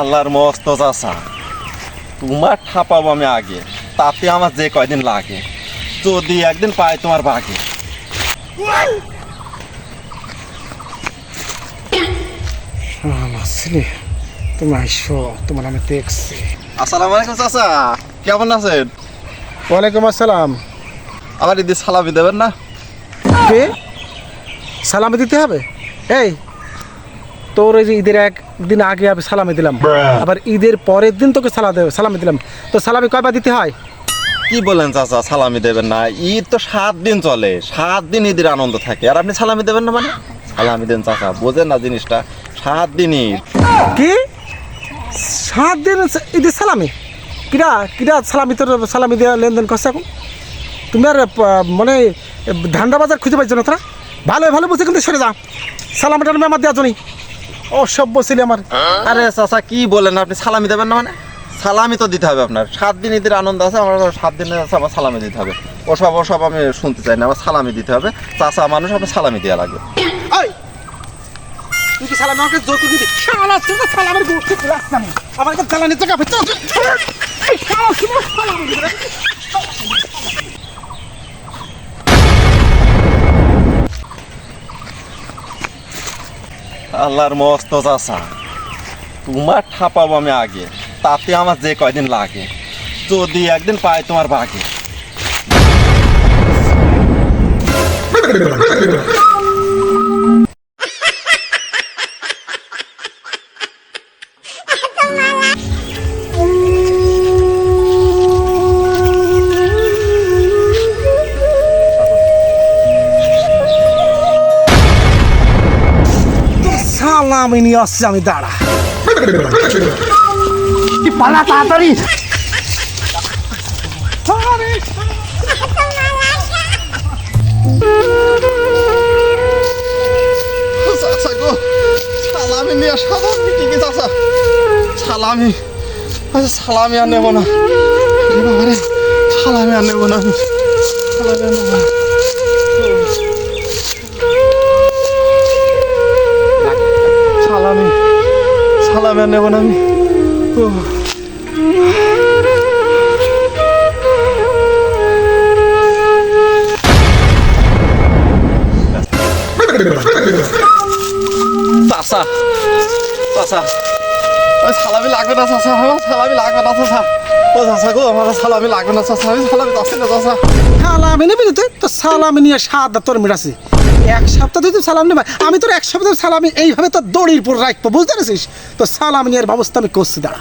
আল্লাহর মস্ত চাষা তোমার ঠাপাবো আমি আগে তাতে আমার যে কয়দিন লাগে। যদি একদিন পাই তোমার বাগে। তুমি আইসো তোমার আমি দেখছি। আসসালামু আলাইকুম চাচা কেমন আছেন? ওয়ালাইকুম আসসালাম। আমার ঈদের সালামি দেবেন না? কে? সালামি দিতে হবে? এই তোর ওই যে ঈদের একদিন আগে আমি সালামি দিলাম। আবার ঈদের পরের দিন তোকে সালা দেবে সালামি দিলাম। তো সালামি কয়বার দিতে হয়? কি বলেন চাচা সালামি দেবেন না। ঈদ তো সাত দিন চলে। সাত দিন ঈদের আনন্দ থাকে। আর আপনি সালামি দেবেন না মানে? সালামি দেন চাচা। বোঝেন না জিনিসটা। সাত দিন ঈদ। কি? সাত দিন ঈদের সালামি? কিরা কিরা সালামি তোর সালামি দেওয়া লেনদেন করছে এখন? তুমি আর মানে ধান্ডা বাজার খুঁজে পাইছো না তোরা? ভালো ভালো বুঝে কিন্তু সরে যা। সালামি টালামি আমার দেওয়া জনি সব বসিলি আমার। আরে চাচা কি বলেন আপনি? সালামি দেবেন না মানে? সালামি তো দিতে হবে আপনার। সাত দিন ঈদের আনন্দ আছে আমার সাত দিনের আছে আমার সালামি দিতে হবে। ওসব ওসব আমি শুনতে চাই না আমার সালামি দিতে হবে। চাচা মানুষ আপনার সালামি দেওয়া লাগবে। তুই কি সালামি আমাকে জোর দিবি শালা তুই সালামের গোষ্ঠী তুলে আসতাম আমার কাছে জ্বালানি সালামি আল্লাহর মস্ত চাষা তোমার ঠাপাবো আমি আগে, তাতে আমার যে কয়দিন লাগে। যদি একদিন পাই তোমার বাগে। সালামি নিয়ে আসছে, আমি দাঁড়া। পালা তাড়াতাড়ি? সালামি নিয়ে সালামি ঠিকই চাচা সালামি আচ্ছা সালামি আর নেব না। এ সালামি আর নেব না আমি। সালামি আর নেব না। সালামি আর নেব না আমি। ও চাচা চাচা। ওই সালামি লাগবে না চাচা। আমার সালামি লাগবে না চাচা। ও গো আমার সালামি লাগবে না চাচা। আমি সালামি যাচ্ছি না চাচা। সালামি নিবি তুই? তো সালামি নিয়ে সাত তোর মিটাছি এক সপ্তাহ তো সালাম নেবা আমি তোর এক সপ্তাহ সালামি এইভাবে তোর দড়ির পর রাখব, বুঝতে পেরেছিস? তো সালাম নিয়ে ব্যবস্থা আমি করছি, দাঁড়া।